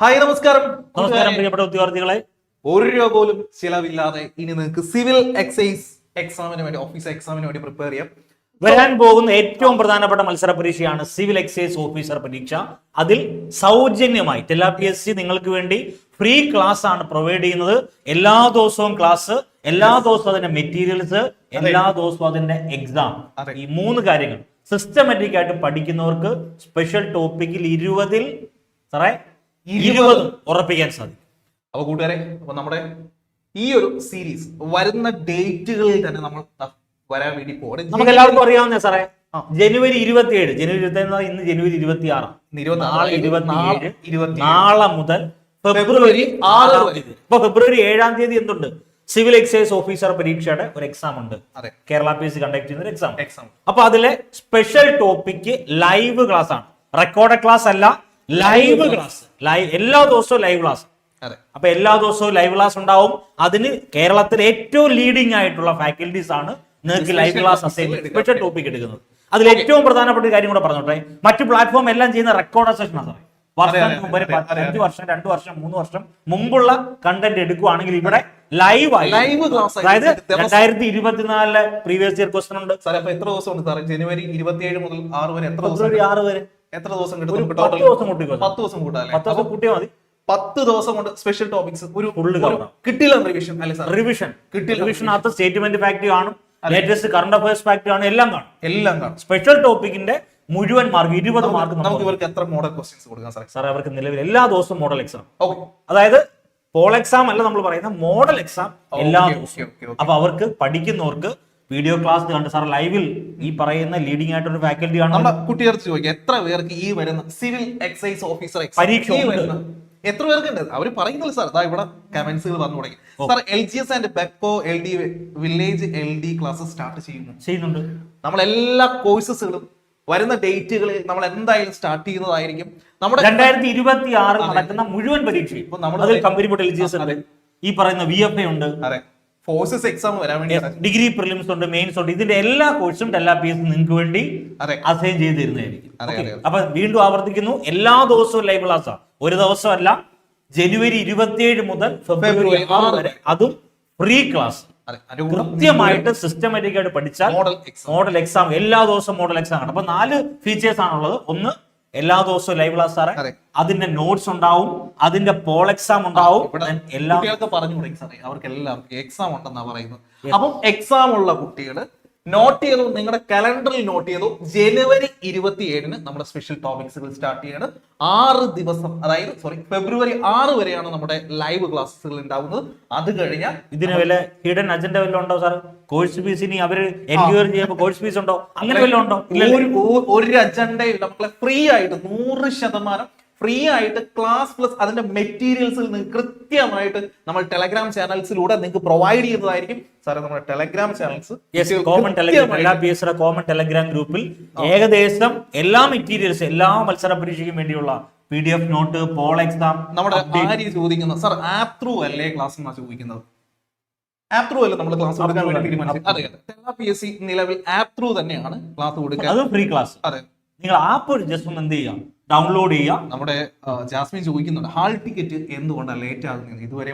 Hi നമസ്കാരം. നമസ്കാരം പ്രിയപ്പെട്ട ഉദ്യോഗാർത്ഥികളെ. ഒരു രൂപ പോലും ചിലവില്ലാതെ ഇനി നിങ്ങൾക്ക് സിവിൽ എക്സൈസ് എക്സാമിന് വേണ്ടി ഓഫീസ് എക്സാമിന് വേണ്ടി പ്രിപ്പയർ ചെയ്യാം. വരാൻ പോകുന്ന ഏറ്റവും പ്രധാനപ്പെട്ട മത്സര പരീക്ഷയാണ് സിവിൽ എക്സൈസ് ഓഫീസർ പരീക്ഷ. അതിൽ സൗജന്യമായി എല്ലാ പി എസ് സി നിങ്ങൾക്ക് വേണ്ടി ഫ്രീ ക്ലാസ് ആണ് പ്രൊവൈഡ് ചെയ്യുന്നത്. എല്ലാ ദിവസവും ക്ലാസ് എല്ലാ ദിവസവും അതിന്റെ മെറ്റീരിയൽസ് എല്ലാ ദിവസവും അതിന്റെ എക്സാം ഈ മൂന്ന് കാര്യങ്ങൾ. സിസ്റ്റമാറ്റിക് ആയിട്ട് പഠിക്കുന്നവർക്ക് സ്പെഷ്യൽ ടോപ്പിക്കിൽ ഇരുപതിൽ സാറേ ഇരുപതും ഉറപ്പിക്കാൻ സാധിക്കും. അപ്പൊ കൂട്ടുകാരെ അപ്പൊ നമ്മുടെ ഈ ഒരു സീരീസ് വരുന്ന ഡേറ്റുകളിൽ തന്നെ നമ്മൾ വരാൻ വേണ്ടി പോകണം നമുക്ക് എല്ലാവർക്കും അറിയാവുന്ന സാറേ? ജനുവരി ഇരുപത്തി ഏഴ് ജനുവരി ഇരുപത്തി ഏഴ് ഇന്ന് ജനുവരി ഇരുപത്തി ആറാം നാളെ ഇരുപത്തിയേഴ്. മുതൽ ഫെബ്രുവരി ആറ് ഇപ്പൊ ഫെബ്രുവരി ഏഴാം തീയതി എന്തുണ്ട്? സിവിൽ എക്സൈസ് ഓഫീസർ പരീക്ഷയുടെ ഒരു എക്സാം ഉണ്ട്. കേരള പി എസ് കണ്ടക്ട് ചെയ്യുന്ന ഒരു എക്സാം എക്സാം അപ്പൊ അതിലെ സ്പെഷ്യൽ ടോപ്പിക് ലൈവ് ക്ലാസ് ആണ്. റെക്കോർഡ് ക്ലാസ് അല്ല ലൈവ് ക്ലാസ് ലൈവ് എല്ലാ ദിവസവും ലൈവ് ക്ലാസ് അപ്പൊ എല്ലാ ദിവസവും ലൈവ് ക്ലാസ് ഉണ്ടാവും. അതിന് കേരളത്തിൽ ഏറ്റവും ലീഡിംഗ് ആയിട്ടുള്ള ഫാക്കൽറ്റീസ് ആണ് നിങ്ങൾക്ക് live class assignment special topic എടുക്കുന്നത്. അതിൽ ഏറ്റവും പ്രധാനപ്പെട്ട ഒരു കാര്യം കൂടെ പറഞ്ഞോട്ടെ. മറ്റു പ്ലാറ്റ്ഫോം എല്ലാം ചെയ്യുന്ന റെക്കോർഡ് സെഷനാണ് സാറേ. അതെ, വർഷം മുമ്പ് ഒരു അഞ്ച് വർഷം രണ്ട് വർഷം മൂന്ന് വർഷം മുമ്പുള്ള കണ്ടന്റ് എടുക്കുവാണെങ്കിൽ ഇവിടെ ലൈവ് ആയി. ലൈവ് ക്ലാസ് ആയി. അതായത് രണ്ടായിരത്തി ഇരുപത്തിനാലിലെ പ്രീവിയസ് ഇയർ ക്വസ്റ്റൻ ഉണ്ട്. സാറേ അപ്പൊ എത്ര ദിവസം ഉണ്ട് സാറേ? ജനുവരി ഇരുപത്തിയേഴ് മുതൽ ആറ് വരെ എത്ര ദിവസം ആറ് വരെ. എത്ര ദിവസം കിട്ടും പത്ത് ദിവസം കൂട്ടിക്കോ പത്ത് ദിവസം കൂട്ടാല്ലേ പത്ത് ദിവസം കൂട്ടിയാൽ മതി. പത്ത് ദിവസം കൊണ്ട് സ്പെഷ്യൽ ടോപ്പിക്സ് ഒരു കിട്ടില്ല റിവിഷൻ അല്ലെ സാർ റിവിഷൻ കിട്ടില്ല. റിവിഷനകത്ത് സ്റ്റേറ്റ്മെന്റ് ഫാക്ട് കാണും ലേറ്റസ്റ്റ് കറണ്ട് അഫയേഴ്സ് ഫാക്ട് കാണും എല്ലാം കാണും. എല്ലാം കാണും. സ്പെഷ്യൽ ടോപ്പിക്കിന്റെ മുഴുവൻ മാർക്ക് ഇരുപത് മാർക്ക് നമുക്ക് ഇവർക്ക് എത്ര മോഡൽ ക്വസ്റ്റ്യൻസ് കൊടുക്കാം സാർ സാർ അവർക്ക് നിലവിൽ എല്ലാ ദിവസവും മോഡൽ എക്സാം ഓക്കെ അതായത് പോൾ എക്സാം അല്ല നമ്മൾ പറയുന്ന മോഡൽ എക്സാം എല്ലാ ദിവസവും. അപ്പൊ അവർക്ക് പഠിക്കുന്നവർക്ക് വീഡിയോ ക്ലാസ് കണ്ട് സാർ ലൈവിൽ ഈ പറയുന്ന ലീഡിംഗ് ആയിട്ടൊരു ഫാക്കൽറ്റി ആണ് കുട്ടികൾ കുട്ടികൾക്ക് ചോദിക്കാം എത്ര പേർക്ക് ഈ വരുന്ന സിവിൽ എക്സൈസ് ഓഫീസർ പരീക്ഷ എത്ര പേർക്ക് ഉണ്ട് അവർ പറയുന്നില്ല സാർ. അതാ ഇവിടെ കമന്റ്സുകൾ വന്നു തുടങ്ങി. Sir L G S and Bevco L D village L D class start ചെയ്യുന്നു. ചെയ്യുന്നുണ്ട്. നമ്മൾ എല്ലാ കോഴ്സസുകളും വരുന്ന ഡേറ്റുകൾ നമ്മൾ എന്തായാലും സ്റ്റാർട്ട് ചെയ്യുന്നതായിരിക്കും. നമ്മുടെ രണ്ടായിരത്തി ഇരുപത്തി ആറ് നടക്കുന്ന മുഴുവൻ പരീക്ഷയും ഈ പറയുന്ന വി എഫ് എ ഉണ്ട്. അതെ. ഫോഴ്സസ് എക്സാം വരാൻ വേണ്ടി ഡിഗ്രി പ്രിലിംസ് ഉണ്ട് മെയിൻസ് ഉണ്ട് ഇതിന്റെ എല്ലാ കോഴ്സും എല്ലാ പി എസ് നിങ്ങൾക്ക് വേണ്ടി അസൈൻ ചെയ്ത് തരുന്നതായിരിക്കും. അപ്പൊ വീണ്ടും ആവർത്തിക്കുന്നു. എല്ലാ ദിവസവും ലൈവ് ക്ലാസ് ഒരു ദിവസമല്ല ജനുവരി ഇരുപത്തിയേഴ് മുതൽ ഫെബ്രുവരി ആറ് വരെ. അതും ഫ്രീ ക്ലാസ് കൃത്യമായിട്ട് സിസ്റ്റമാറ്റിക് ആയിട്ട് പഠിച്ചാൽ മോഡൽ എക്സാം മോഡൽ എക്സാം എല്ലാ ദിവസവും മോഡൽ എക്സാം ആണ് അപ്പൊ നാല് ഫീച്ചേഴ്സ് ആണുള്ളത്. ഒന്ന് എല്ലാ ദിവസവും ലൈവ് ക്ലാസ് സാറേ. അതെ. അതിന്റെ നോട്ട്സ് ഉണ്ടാവും അതിന്റെ പോൾ എക്സാം ഉണ്ടാവും കുട്ടികൾക്ക് പറഞ്ഞു കൊടുക്കും സാറേ? അവർക്ക് എല്ലാവർക്കും എക്സാം ഉണ്ടെന്നാ പറയുന്നത്. അപ്പം എക്സാം ഉള്ള കുട്ടികൾ നോട്ട് ചെയ്തു നിങ്ങളുടെ കലണ്ടറിൽ നോട്ട് ചെയ്തു ജനുവരി ഇരുപത്തി ഏഴിന് നമ്മുടെ സ്പെഷ്യൽ ടോപ്പിക്സുകൾ സ്റ്റാർട്ട് ചെയ്യാണ്. ആറ് ദിവസം അതായത് സോറി ഫെബ്രുവരി ആറ് വരെയാണ് നമ്മുടെ ലൈവ് ക്ലാസ്സുകൾ ഉണ്ടാവുന്നത്. അത് കഴിഞ്ഞാൽ ഇതിന് വല്ല ഹിഡൻ അജണ്ട വല്ലതും ഉണ്ടോ സാർ കോഴ്സ് ഫീസ് ഇനി അവർ എൻക്വയറി ചെയ്യുമ്പോൾ കോഴ്സ് ഫീസ് ഉണ്ടോ? അങ്ങനെ വല്ലതും ഉണ്ടോ? ഒരു അജണ്ടയില്ല നമ്മളെ ഫ്രീ ആയിട്ട് നൂറ് ശതമാനം ഫ്രീ ആയിട്ട് ക്ലാസ് പ്ലസ് അതിന്റെ മെറ്റീരിയൽസിൽ നിങ്ങൾക്ക് കൃത്യമായിട്ട് നമ്മൾ ടെലഗ്രാം ചാനൽസിലൂടെ നിങ്ങൾക്ക് പ്രൊവൈഡ് ചെയ്യുന്നതായിരിക്കും. സാറേ നമ്മുടെ ടെലഗ്രാം ചാനൽസ് കോമൺ ടെലഗ്രാം എല്ലാ പി എസ് കോമൺ ടെലഗ്രാം ഗ്രൂപ്പിൽ ഏകദേശം എല്ലാ മെറ്റീരിയൽസ് എല്ലാ മത്സര പരീക്ഷയ്ക്കും വേണ്ടിയുള്ള പി ഡി എഫ് നോട്ട് പോൾ എക്സാം നമ്മുടെ ചോദിക്കുന്നത് സാർ ആപ്പ് ത്രൂ അല്ലേ ക്ലാസ് ചോദിക്കുന്നത്? ആപ്പ് ത്രൂ അല്ലേ നമ്മൾ ക്ലാസ് കൊടുക്കാൻ വേണ്ടി. തീരുമാനിച്ചത് അതെ അതെ പി എസ് സി നിലവിൽ ആപ്പ് ത്രൂ തന്നെയാണ് ക്ലാസ് കൊടുക്കുക. അത് ഫ്രീ ക്ലാസ് അതെ. നിങ്ങൾ ആപ്പ് ജസ്റ്റ് ഒന്ന് എന്ത് ചെയ്യാം ഡൗൺലോഡ് ചെയ്യാം. നമ്മുടെ ജാസ്മിൻ ചോദിക്കുന്നുണ്ട് ഹാൾ ടിക്കറ്റ് എന്തുകൊണ്ടാണ് ലേറ്റ് ആകുന്നത് ഇതുവരെ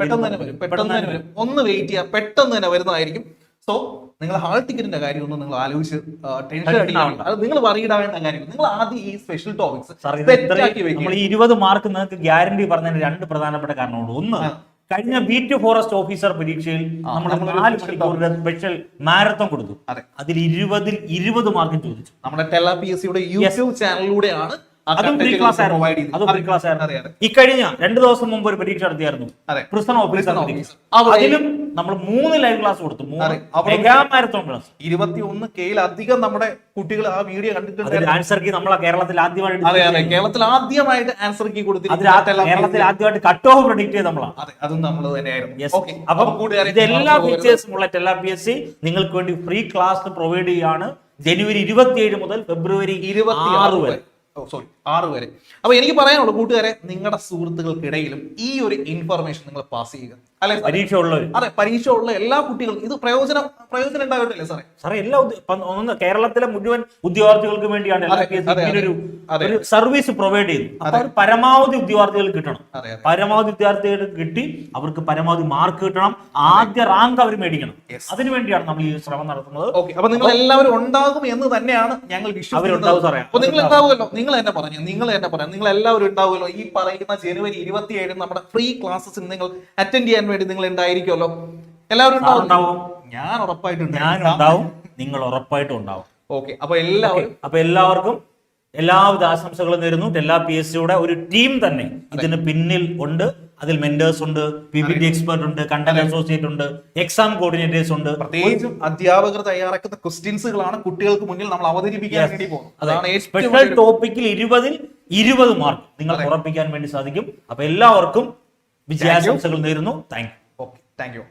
പെട്ടെന്ന് തന്നെ വരും പെട്ടെന്ന് തന്നെ വരും. ഒന്ന് വെയിറ്റ് ചെയ്യാം പെട്ടെന്ന് തന്നെ വരുന്നതായിരിക്കും. സോ നിങ്ങൾ ഹാൾ ടിക്കറ്റിന്റെ കാര്യം ഒന്നും നിങ്ങൾ ആലോചിച്ച് ടെൻഷൻ അടിക്കാറുണ്ട് അത് നിങ്ങൾ പറയിടാവേണ്ട കാര്യം നിങ്ങൾ ആദ്യം ഈ സ്പെഷ്യൽ ടോപ്പിക്സ് നമ്മൾ ഇരുപത് മാർക്ക് നിങ്ങൾക്ക് ഗ്യാരണ്ടി പറഞ്ഞതിന് രണ്ട് പ്രധാനപ്പെട്ട കാരണമുണ്ട് ഒന്ന്. കഴിഞ്ഞ ബീറ്റ് ഫോറസ്റ്റ് ഓഫീസർ പരീക്ഷയിൽ നമ്മൾ നാല് മണിക്കൂറിന്റെ സ്പെഷ്യൽ മാരത്തോൺ കൊടുത്തു. അതെ. അതിൽ ഇരുപതിൽ ഇരുപത് മാർക്ക് ചോദിച്ചു. നമ്മുടെ ടെല പി എസ് സിയുടെ യൂട്യൂബ് ചാനലിലൂടെയാണ് അതും ഫ്രീ ക്ലാസ് ആയിരുന്നു. അതും ഫ്രീ ക്ലാസ് ആയിരുന്നു. ഇക്കഴിഞ്ഞ രണ്ടു ദിവസം മുമ്പ് ഒരു പരീക്ഷ നടത്തിയായിരുന്നു. പ്രിസൺ ഓഫീസർ അതിലും നമ്മൾ മൂന്ന് ലൈവ് ക്ലാസ് കൊടുത്തു. മാരത്തോൺ ക്ലാസ് ഇരുപത്തി ഒന്ന് കെയിലധികം നമ്മുടെ കുട്ടികൾ ആ വീഡിയോ കണ്ടിട്ടുണ്ട്. ആൻസർ കീ നമ്മളെ കേരളത്തിൽ ആദ്യമായിട്ട് അതെ അതെ. കേരളത്തിൽ ആദ്യമായിട്ട് ആൻസർ കീ PSC. കേരളത്തിൽ ആദ്യമായിട്ട് കട്ട് ഓഫ് പ്രൊഡിക്ട് ചെയ്ത് നമ്മളാ. അതെ അതും നമ്മൾ തന്നെയായിരുന്നു. അപ്പം ഇതെല്ലാ. ഫീച്ചേഴ്സും ഉള്ള ടെല്ലാ പി എസ് സി നിങ്ങൾക്ക് വേണ്ടി ഫ്രീ ക്ലാസ് പ്രൊവൈഡ് ചെയ്യാണ്. ജനുവരി ഇരുപത്തിയേഴ് മുതൽ ഫെബ്രുവരി ഇരുപത്തി ആറ് വരെ. ഓ സോറി ആറ് വരെ അപ്പൊ എനിക്ക് പറയാനുള്ളൂ കൂട്ടുകാരെ നിങ്ങളുടെ സുഹൃത്തുക്കൾക്കിടയിലും ഈ ഒരു ഇൻഫർമേഷൻ നിങ്ങൾ പാസ് ചെയ്യുക. അല്ലെ? പരീക്ഷ ഉള്ളവർ അതെ പരീക്ഷ ഉള്ള എല്ലാ കുട്ടികളും ഇത് പ്രയോജനം പ്രയോജനം ഉണ്ടാകട്ടില്ലേ സാറേ? സാറേ എല്ലാ ഒന്ന് കേരളത്തിലെ മുഴുവൻ ഉദ്യോഗാർത്ഥികൾക്ക് വേണ്ടിയാണ് ഒരു സർവീസ് പ്രൊവൈഡ് ചെയ്യുന്നു അപ്പൊ പരമാവധി ഉദ്യോഗാർത്ഥികൾ കിട്ടണം. പരമാവധി ഉദ്യോഗാർത്ഥികൾ കിട്ടി അവർക്ക് പരമാവധി മാർക്ക് കിട്ടണം. ആദ്യ റാങ്ക് അവർ മേടിക്കണം. അതിനു വേണ്ടിയാണ് നമ്മൾ ഈ ശ്രമം നടത്തുന്നത്. ഓക്കെ അപ്പൊ നിങ്ങൾ എല്ലാവരും ഉണ്ടാകും എന്ന് തന്നെയാണ് ഞങ്ങൾ അവരുണ്ടാവും സാറേ. അപ്പൊ നിങ്ങൾ ഉണ്ടാവുമല്ലോ നിങ്ങൾ തന്നെ പറഞ്ഞു? നിങ്ങൾ തന്നെ പറയാം നിങ്ങൾ എല്ലാവരും ഉണ്ടാവുമല്ലോ? ഈ പറയുന്ന ജനുവരി ഇരുപത്തിയേഴ് നമ്മുടെ ഫ്രീ ക്ലാസ്സസിന് നിങ്ങൾ അറ്റൻഡ് ചെയ്യാൻ വേണ്ടി നിങ്ങൾ ഉണ്ടായിരിക്കുമല്ലോ. എല്ലാവരും ഉണ്ടാവും. ഞാൻ ഉറപ്പായിട്ടുണ്ട് ഞാൻ ഉണ്ടാവും. നിങ്ങൾ ഉറപ്പായിട്ടും ഉണ്ടാവും. ഓക്കെ. അപ്പൊ എല്ലാവരും അപ്പൊ എല്ലാവർക്കും എല്ലാവിധ ആശംസകളും നേരുന്നു. എല്ലാ പി എസ് സിയുടെ ഒരു ടീം തന്നെ ഇതിന് പിന്നിൽ ഉണ്ട്. അതിൽ മെന്റേഴ്സ് ഉണ്ട് പി പി ടി എക്സ്പെർട്ട് ഉണ്ട് കണ്ടന്റ് അസോസിയേറ്റ് ഉണ്ട് എക്സാം കോർഡിനേറ്റേഴ്സ് ഉണ്ട്. പ്രത്യേകിച്ചും അധ്യാപകർ തയ്യാറാക്കുന്ന ക്വസ്റ്റ്യൻസുകളാണ് കുട്ടികൾക്ക് മുന്നിൽ നമ്മൾ അവതരിപ്പിക്കാൻ വേണ്ടി പോകുന്നത്. സ്പെഷ്യൽ ടോപ്പിക്കിൽ ഇരുപതിൽ ഇരുപത് മാർക്ക് നിങ്ങൾക്ക് ഉറപ്പിക്കാൻ വേണ്ടി സാധിക്കും. അപ്പൊ എല്ലാവർക്കും വിജയാശംസകൾ നേരുന്നു. Thank you okay thank you